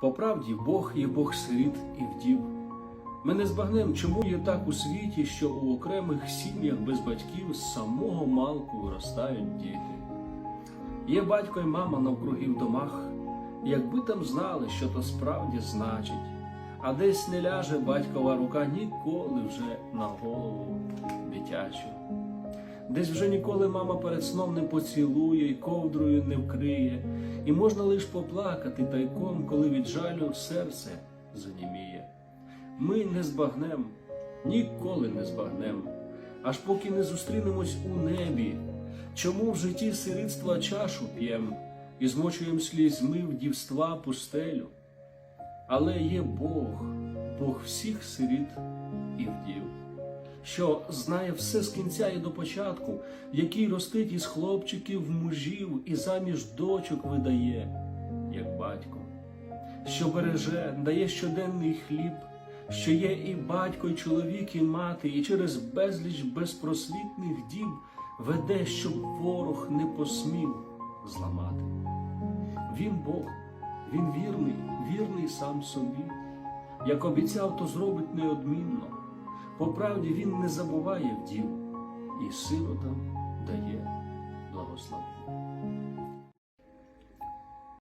По правді Бог є Бог сиріт і вдів. Ми не збагнем, чому є так у світі, що у окремих сім'ях без батьків з самого малку виростають діти. Є батько і мама навкруги в домах, якби там знали, що то справді значить, а десь не ляже батькова рука ніколи вже на голову дитячу. Десь вже ніколи мама перед сном не поцілує і ковдрою не вкриє, і можна лиш поплакати тайком, коли від жалю серце заніміє. Ми не збагнем, ніколи не збагнем, аж поки не зустрінемось у небі. Чому в житті сирітства чашу п'єм і змочуєм слізьми в дівства пустелю? Але є Бог, Бог всіх сиріт і вдів, що знає все з кінця і до початку, який ростить із хлопчиків мужів і заміж дочок видає, як батько, що береже, дає щоденний хліб, що є і батько, і чоловік, і мати, і через безліч безпросвітних діб веде, щоб ворог не посмів зламати. Він Бог, він вірний, вірний сам собі. Як обіцяв, то зробить неодмінно. По правді він не забуває вдів і сиротам дає благословення.